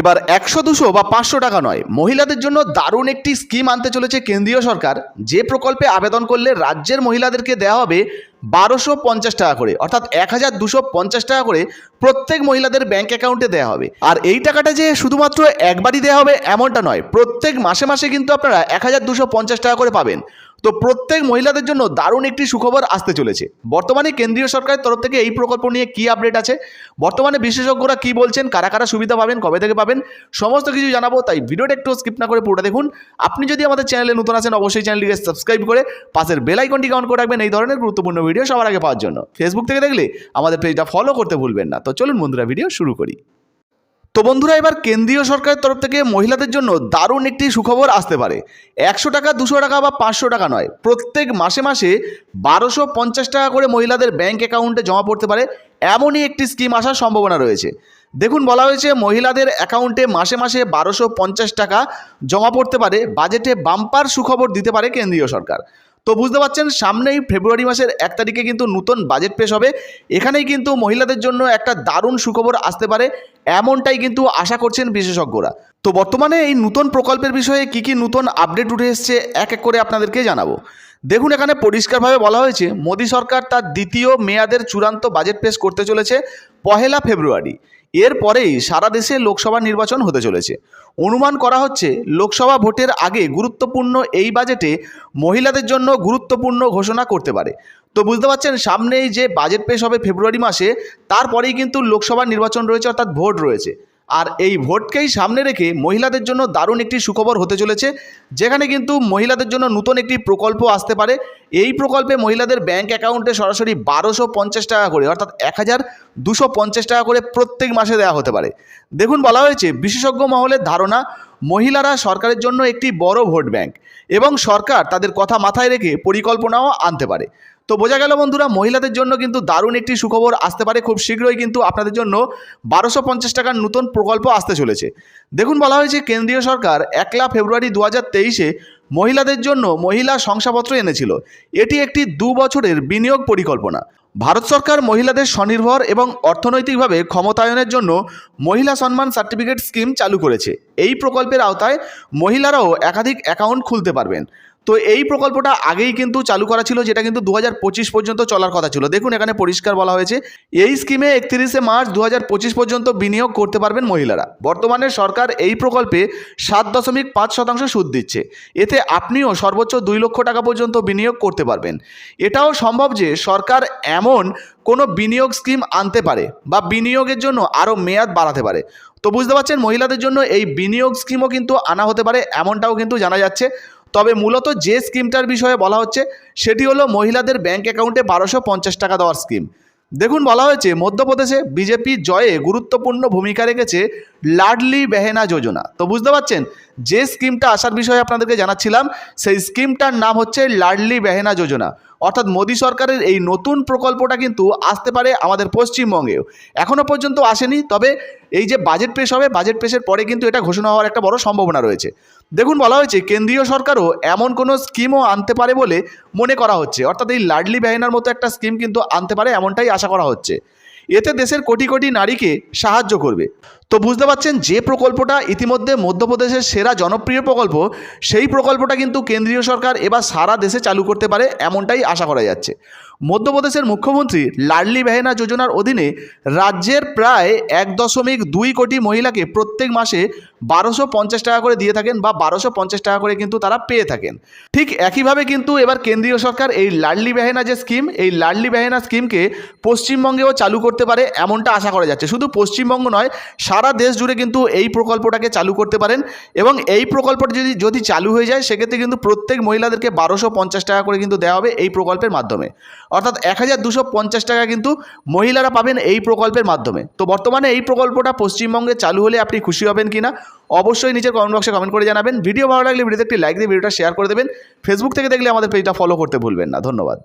এবার একশো দুশো বা পাঁচশো টাকা নয়। মহিলাদের জন্য দারুণ একটি স্কিম আনতে চলেছে কেন্দ্রীয় সরকার। যে প্রকল্পে আবেদন করলে রাজ্যের মহিলাদেরকে দেওয়া হবে বারোশো পঞ্চাশ টাকা করে, অর্থাৎ এক হাজার দুশো পঞ্চাশ টাকা করে প্রত্যেক মহিলাদের ব্যাংক অ্যাকাউন্টে দেওয়া হবে। আর এই টাকাটা যে শুধুমাত্র একবারই দেওয়া হবে এমনটা নয়, প্রত্যেক মাসে মাসে কিন্তু আপনারা এক হাজার দুশো পঞ্চাশ টাকা করে পাবেন। তো প্রত্যেক মহিলাদের জন্য দারুণ একটি সুখবর আসতে চলেছে। বর্তমানে কেন্দ্রীয় সরকারের তরফ থেকে এই প্রকল্প নিয়ে কি আপডেট আছে? বর্তমানে বিশেষজ্ঞরা কি বলছেন? কারা কারা সুবিধা পাবেন? কবে থেকে পাবেন? সমস্ত কিছু জানাব, তাই ভিডিওটা একটু স্কিপ না করে পুরোটা দেখুন। আপনি যদি আমাদের চ্যানেলে নতুন আছেন, অবশ্যই চ্যানেলটিকে সাবস্ক্রাইব করে পাশের বেল আইকনটি কাউন্ট করে রাখবেন এই ধরনের গুরুত্বপূর্ণ ভিডিও সবার আগে পাওয়ার জন্য। ফেসবুক থেকে দেখলে আমাদের পেজটা ফলো করতে ভুলবেন না। তো চলুন বন্ধুরা ভিডিও শুরু করি। তো বন্ধুরা, এবার কেন্দ্রীয় সরকারের তরফ থেকে মহিলাদের জন্য দারুণ একটি সুখবর আসতে পারে। একশো টাকা, দুশো টাকা বা পাঁচশো টাকা নয়, প্রত্যেক মাসে মাসে বারোশো পঞ্চাশ টাকা করে মহিলাদের ব্যাংক অ্যাকাউন্টে জমা পড়তে পারে, এমনই একটি স্কিম আসার সম্ভাবনা রয়েছে। দেখুন, বলা হয়েছে মহিলাদের অ্যাকাউন্টে মাসে মাসে বারোশো পঞ্চাশ টাকা জমা পড়তে পারে, বাজেটে বাম্পার সুখবর দিতে পারে কেন্দ্রীয় সরকার। তো বুঝতে পারছেন, সামনেই ফেব্রুয়ারি মাসের এক তারিখে কিন্তু নতুন বাজেট পেশ হবে। এখানেই কিন্তু মহিলাদের জন্য একটা দারুণ সুখবর আসতে পারে, এমনটাই কিন্তু আশা করছেন বিশেষজ্ঞরা। তো বর্তমানে এই নতুন প্রকল্পের বিষয়ে কি কি নতুন আপডেট উঠে এসছে, এক এক করে আপনাদেরকে জানাব। দেখুন এখানে পরিষ্কারভাবে বলা হয়েছে, মোদী সরকার তার দ্বিতীয় মেয়াদের চূড়ান্ত বাজেট পেশ করতে চলেছে পহেলা ফেব্রুয়ারি। এরপরেই সারা দেশে লোকসভা নির্বাচন হতে চলেছে। অনুমান করা হচ্ছে, লোকসভা ভোটের আগে গুরুত্বপূর্ণ এই বাজেটে মহিলাদের জন্য গুরুত্বপূর্ণ ঘোষণা করতে পারে। তো বুঝতে পারছেন, সামনেই যে বাজেট পেশ হবে ফেব্রুয়ারি মাসে, তারপরেই কিন্তু লোকসভা নির্বাচন রয়েছে, অর্থাৎ ভোট রয়েছে। আর এই ভোটকেই সামনে রেখে মহিলাদের জন্য দারুণ একটি সুখবর হতে চলেছে, যেখানে কিন্তু মহিলাদের জন্য নতুন একটি প্রকল্প আসতে পারে। এই প্রকল্পে মহিলাদের ব্যাংক অ্যাকাউন্টে সরাসরি বারোশো পঞ্চাশ টাকা করে, অর্থাৎ এক হাজার দুশো পঞ্চাশ টাকা করে প্রত্যেক মাসে দেওয়া হতে পারে। দেখুন, বলা হয়েছে, বিশেষজ্ঞ মহলের ধারণা, মহিলারা সরকারের জন্য একটি বড় ভোট ব্যাংক এবং সরকার তাদের কথা মাথায় রেখে পরিকল্পনাও আনতে পারে। তো বোঝা গেল বন্ধুরা, মহিলাদের জন্য কিন্তু দারুণ একটি সুখবর আসতে পারে খুব শীঘ্রই কিন্তু আপনাদের জন্য বারোশো পঞ্চাশ টাকার নতুন প্রকল্প আসতে চলেছে। দেখুন, বলা হয়েছে কেন্দ্রীয় সরকার একলা ফেব্রুয়ারি দু হাজার তেইশে মহিলাদের জন্য মহিলা শংসাপত্র এনেছিল। এটি একটি দু বছরের বিনিয়োগ পরিকল্পনা। ভারত সরকার মহিলাদের স্বনির্ভর এবং অর্থনৈতিকভাবে ক্ষমতায়নের জন্য মহিলা সম্মান সার্টিফিকেট স্কিম চালু করেছে। এই প্রকল্পের আওতায় মহিলারাও একাধিক অ্যাকাউন্ট খুলতে পারবেন। তো এই প্রকল্পটা আগেই কিন্তু চালু করা ছিল, যেটা কিন্তু দু হাজার পঁচিশ পর্যন্ত চলার কথা ছিল। দেখুন, এখানে পরিষ্কার বলা হয়েছে, এই স্কিমে একত্রিশে মার্চ দু হাজার পঁচিশ পর্যন্ত বিনিয়োগ করতে পারবেন মহিলারা। বর্তমানে সরকার এই প্রকল্পে সাত দশমিক পাঁচ শতাংশ সুদ দিচ্ছে। এতে আপনিও সর্বোচ্চ দুই লক্ষ টাকা পর্যন্ত বিনিয়োগ করতে পারবেন। এটাও সম্ভব যে সরকার এমন কোনো বিনিয়োগ স্কিম আনতে পারে বা বিনিয়োগের জন্য আরও মেয়াদ বাড়াতে পারে। তো বুঝতে পারছেন, মহিলাদের জন্য এই বিনিয়োগ স্কিমও কিন্তু আনা হতে পারে, এমনটাও কিন্তু জানা যাচ্ছে। তবে মূলত যে স্কিমটার বিষয়ে বলা হচ্ছে, সেটি হলো মহিলাদের ব্যাংক অ্যাকাউন্টে বারোশো পঞ্চাশ টাকা দেওয়ার স্কিম। দেখুন বলা হয়েছে, মধ্যপ্রদেশে বিজেপি জয়ে গুরুত্বপূর্ণ ভূমিকা রেখেছে লাডলি বেহেনা যোজনা। তো বুঝতে পারছেন? যে স্কিমটা আসার বিষয়ে আপনাদেরকে জানাচ্ছিলাম, সেই স্কিমটার নাম হচ্ছে লাডলি বেহেনা যোজনা। অর্থাৎ মোদী সরকারের এই নতুন প্রকল্পটা কিন্তু আসতে পারে আমাদের পশ্চিমবঙ্গেও। এখনও পর্যন্ত আসেনি, তবে এই যে বাজেট পেশ হবে, বাজেট পেশের পরে কিন্তু এটা ঘোষণা হওয়ার একটা বড় সম্ভাবনা রয়েছে। দেখুন, বলা হয়েছে কেন্দ্রীয় সরকারও এমন কোনো স্কিমও আনতে পারে বলে মনে করা হচ্ছে। অর্থাৎ এই লাডলি বেহেনার মতো একটা স্কিম কিন্তু আনতে পারে, এমনটাই আশা করা হচ্ছে। এতে দেশের কোটি কোটি নারীকে সাহায্য করবে। তো বুঝতে পারছেন, যে প্রকল্পটা ইতিমধ্যে মধ্যপ্রদেশের সেরা জনপ্রিয় প্রকল্প, সেই প্রকল্পটা কিন্তু কেন্দ্রীয় সরকার এবার সারা দেশে চালু করতে পারে এমনটাই আশা করা যাচ্ছে। মধ্যপ্রদেশের মুখ্যমন্ত্রী লাডলি বেহেনা যোজনার অধীনে রাজ্যের প্রায় এক দশমিক দুই কোটি মহিলাকে প্রত্যেক মাসে বারোশো পঞ্চাশ টাকা করে দিয়ে থাকেন বা বারোশো পঞ্চাশ টাকা করে কিন্তু তারা পেয়ে থাকেন। ঠিক একইভাবে কিন্তু এবার কেন্দ্রীয় সরকার এই লাডলি বেহেনা যে স্কিম, এই লাডলি বেহেনা স্কিমকে পশ্চিমবঙ্গেও চালু করতে পারে এমনটা আশা করা যাচ্ছে। শুধু পশ্চিমবঙ্গ নয়, সারা দেশ জুড়ে কিন্তু এই প্রকল্পটাকে চালু করতে পারেন এবং এই প্রকল্পটা যদি যদি চালু হয়ে যায়, সেক্ষেত্রে কিন্তু প্রত্যেক মহিলাদেরকে বারোশো পঞ্চাশ টাকা করে কিন্তু দেওয়া হবে এই প্রকল্পের মাধ্যমে। অর্থাৎ এক হাজার দুশো পঞ্চাশ টাকা কিন্তু মহিলারা পাবেন এই প্রকল্পের মাধ্যমে। তো বর্তমানে এই প্রকল্পটা পশ্চিমবঙ্গে চালু হলে আপনি খুশি হবেন কি না অবশ্যই নিচের কমেন্ট বক্সে কমেন্ট করে জানাবেন। ভিডিও ভালো লাগলে ভিডিওতে একটি লাইক দিয়ে ভিডিওটা শেয়ার করে দেবেন। ফেসবুক থেকে দেখলে আমাদের পেজটা ফলো করতে ভুলবেন না। ধন্যবাদ।